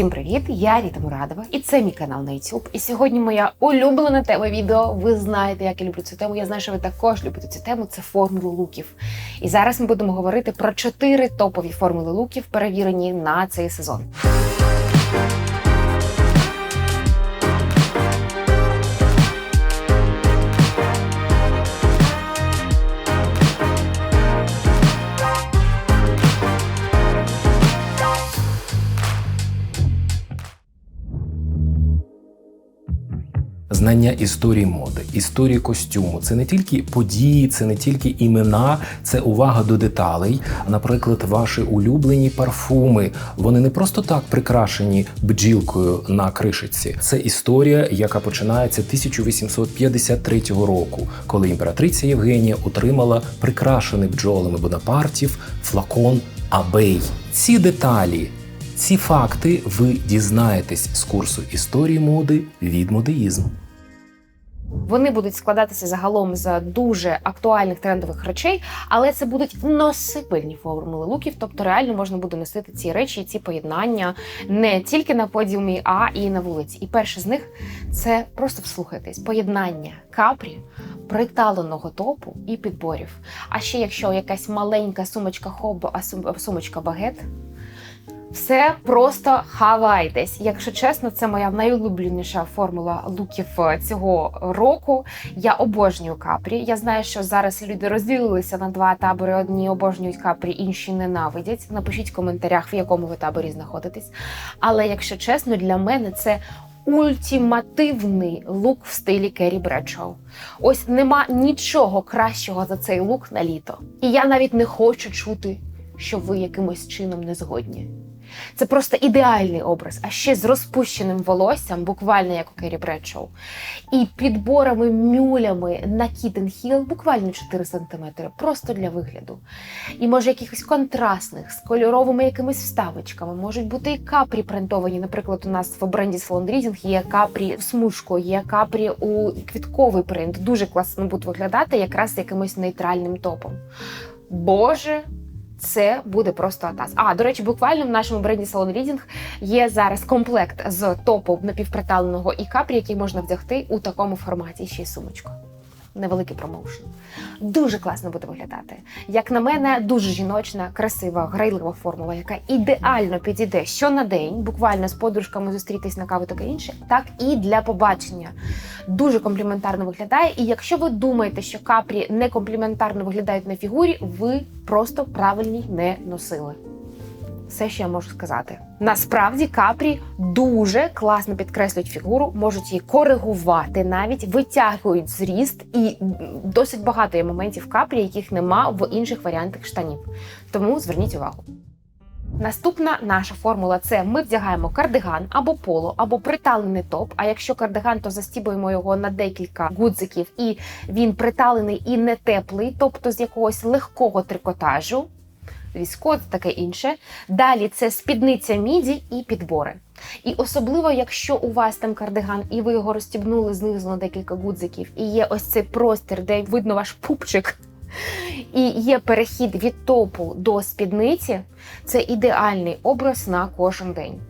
Всім привіт! Я Ріта Мурадова, і це мій канал на YouTube. І сьогодні моя улюблена тема відео. Ви знаєте, як я люблю цю тему. Я знаю, що ви також любите цю тему. Це формули луків. І зараз ми будемо говорити про чотири топові формули луків, перевірені на цей сезон. Знання історії моди, історії костюму це не тільки події, це не тільки імена, це увага до деталей. Наприклад, ваші улюблені парфуми. Вони не просто так прикрашені бджілкою на кришиці. Це історія, яка починається 1853 року, коли імператриця Євгенія отримала прикрашений бджолами Бонапартів флакон Абей. Ці деталі. Ці факти ви дізнаєтесь з курсу історії моди від модеїзм. Вони будуть складатися загалом з дуже актуальних трендових речей, але це будуть носибельні формули луків, тобто реально можна буде носити ці речі, ці поєднання не тільки на подіумі, а і на вулиці. І перше з них це просто вслухайтесь: поєднання капрі, приталеного топу і підборів. А ще якщо якась маленька сумочка хобо, а сумочка багет. Все просто хавайтесь. Якщо чесно, це моя найулюбленіша формула луків е, цього року. Я обожнюю капрі. Я знаю, що зараз люди розділилися на два табори: одні обожнюють капрі, інші ненавидять. Напишіть в коментарях, в якому ви таборі знаходитесь. Але якщо чесно, для мене це. Ультимативний лук в стилі Керрі Бредшоу. Ось нема нічого кращого за цей лук на літо. І я навіть не хочу чути, що ви якимось чином не згодні. Це просто ідеальний образ, а ще з розпущеним волоссям, буквально як у Керрі Бредшоу, і підборами мюлями на Кітен Хіл, буквально 4 см, просто для вигляду. І може якихось контрастних, з кольоровими якимись вставочками, можуть бути і капрі принтовані. Наприклад, у нас в бренді Salon Breathing є капрі в смужку, є капрі у квітковий принт. Дуже класно будуть виглядати якраз якимось нейтральним топом. Боже, це буде просто атас. А, до речі, буквально в нашому бренді Salon Reading є зараз комплект з топу напівприталеного і капрі, який можна вдягти у такому форматі. Ще й сумочку. Невеликий промоушен. Дуже класно буде виглядати. Як на мене, дуже жіночна, красива, грайлива формула, яка ідеально підійде що на день, буквально з подружками зустрітись на каву таке інше, так і для побачення. Дуже компліментарно виглядає. І якщо ви думаєте, що капрі не компліментарно виглядають на фігурі, ви просто правильні не носили. Все, що я можу сказати. Насправді капрі дуже класно підкреслюють фігуру, можуть її коригувати, навіть витягують зріст, і досить багато є моментів капрі, яких нема в інших варіантах штанів. Тому зверніть увагу. Наступна наша формула це ми вдягаємо кардиган або поло, або приталений топ. А якщо кардиган, то застібуємо його на декілька гудзиків, і він приталений і не теплий, тобто з якогось легкого трикотажу, віскот, таке інше. Далі це спідниця міді і підбори. І особливо, якщо у вас там кардиган, і ви його розстібнули знизу на декілька гудзиків, і є ось цей простір, де видно ваш пупчик. І є перехід від топу до спідниці, це ідеальний образ на кожен день.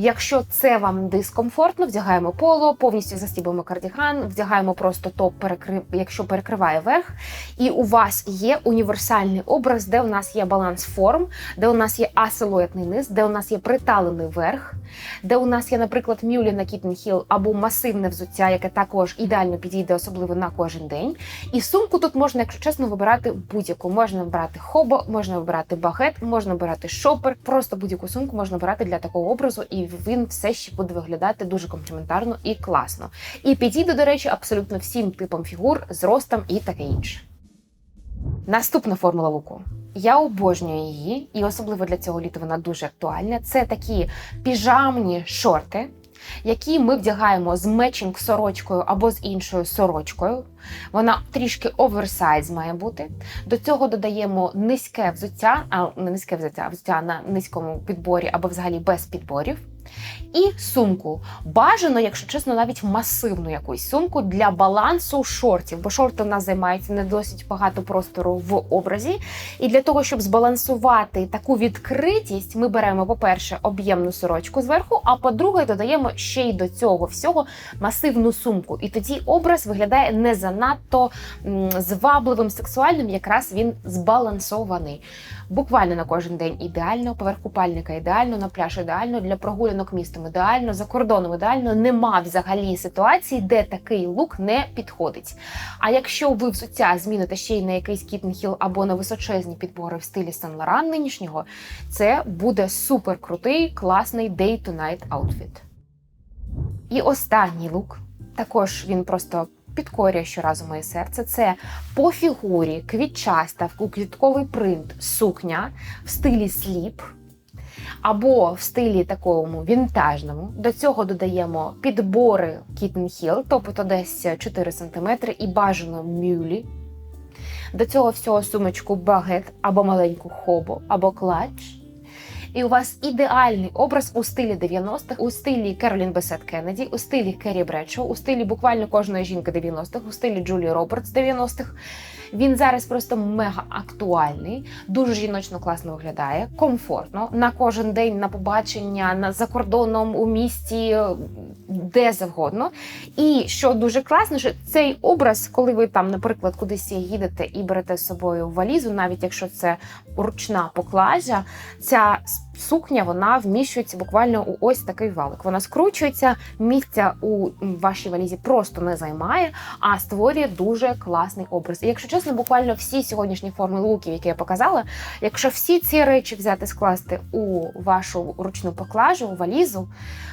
Якщо це вам дискомфортно, вдягаємо поло, повністю застібуємо кардіган, вдягаємо просто топ, перекри... якщо перекриває верх. І у вас є універсальний образ, де у нас є баланс форм, де у нас є асилуетний низ, де у нас є приталений верх, де у нас є, наприклад, мюлі на Hill або масивне взуття, яке також ідеально підійде, особливо на кожен день. І сумку тут можна, якщо чесно, вибирати будь-яку. Можна вибирати хобо, можна вибирати багет, можна вибирати шопер. Просто будь-яку сумку можна обирати для такого образу, і він все ще буде виглядати дуже компліментарно і класно. І підійде, до речі, абсолютно всім типам фігур, зростом і таке інше. Наступна формула луку. Я обожнюю її, і особливо для цього літа вона дуже актуальна. Це такі піжамні шорти, які ми вдягаємо з мечінг сорочкою або з іншою сорочкою. Вона трішки оверсайз має бути. До цього додаємо низьке взуття, а не низьке взуття, а взуття на низькому підборі або взагалі без підборів. І сумку. Бажано, якщо чесно, навіть масивну якусь сумку для балансу шортів, бо шорти в нас займають не досить багато простору в образі. І для того, щоб збалансувати таку відкритість, ми беремо, по-перше, об'ємну сорочку зверху, а по-друге, додаємо ще й до цього всього масивну сумку. І тоді образ виглядає не занадто звабливим, сексуальним, якраз він збалансований. Буквально на кожен день ідеально, поверх купальника ідеально, на пляж ідеально, для прогулянок містом ідеально, за кордоном ідеально. Нема взагалі ситуації, де такий лук не підходить. А якщо ви взуття зміните ще й на якийсь кітнхіл або на височезні підбори в стилі Сен Лоран нинішнього, це буде супер крутий, класний day-to-night аутфіт. І останній лук, також він просто підкорює щоразу моє серце. Це по фігурі квітчаста в квітковий принт сукня в стилі сліп. Або в стилі такому вінтажному. До цього додаємо підбори Kitten Hill, тобто десь 4 см, і бажано мюлі. До цього всього сумочку багет або маленьку хобо, або клатч. І у вас ідеальний образ у стилі 90-х, у стилі Керолін Бесет Кеннеді, у стилі Керрі Бречо, у стилі буквально кожної жінки 90-х, у стилі Джулії Робертс 90-х. Він зараз просто мега актуальний, дуже жіночно класно виглядає, комфортно на кожен день, на побачення, на за кордоном, у місті, де завгодно. І що дуже класно, що цей образ, коли ви там, наприклад, кудись їдете і берете з собою валізу, навіть якщо це ручна поклажа, ця сукня вона вміщується буквально у ось такий валик. Вона скручується, місця у вашій валізі просто не займає, а створює дуже класний образ. І якщо чесно, буквально всі сьогоднішні форми луків, які я показала, якщо всі ці речі взяти скласти у вашу ручну поклажу, у валізу.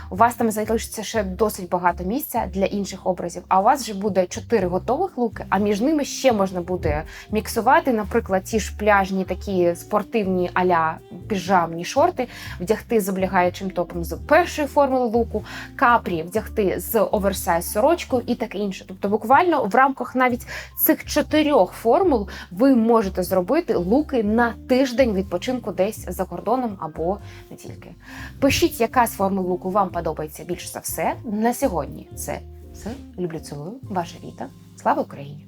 У вас там залишиться ще досить багато місця для інших образів. А у вас вже буде чотири готових луки, а між ними ще можна буде міксувати, наприклад, ті ж пляжні такі спортивні аля піжамні шорти, вдягти з облягаючим топом з першої формули луку, капрі вдягти з оверсайз сорочкою і таке інше. Тобто, буквально в рамках навіть цих чотирьох формул ви можете зробити луки на тиждень відпочинку десь за кордоном або не тільки. Пишіть, яка з формул луку вам подобається більше за все. На сьогодні це все. Люблю цілую. Ваша Віта. Слава Україні!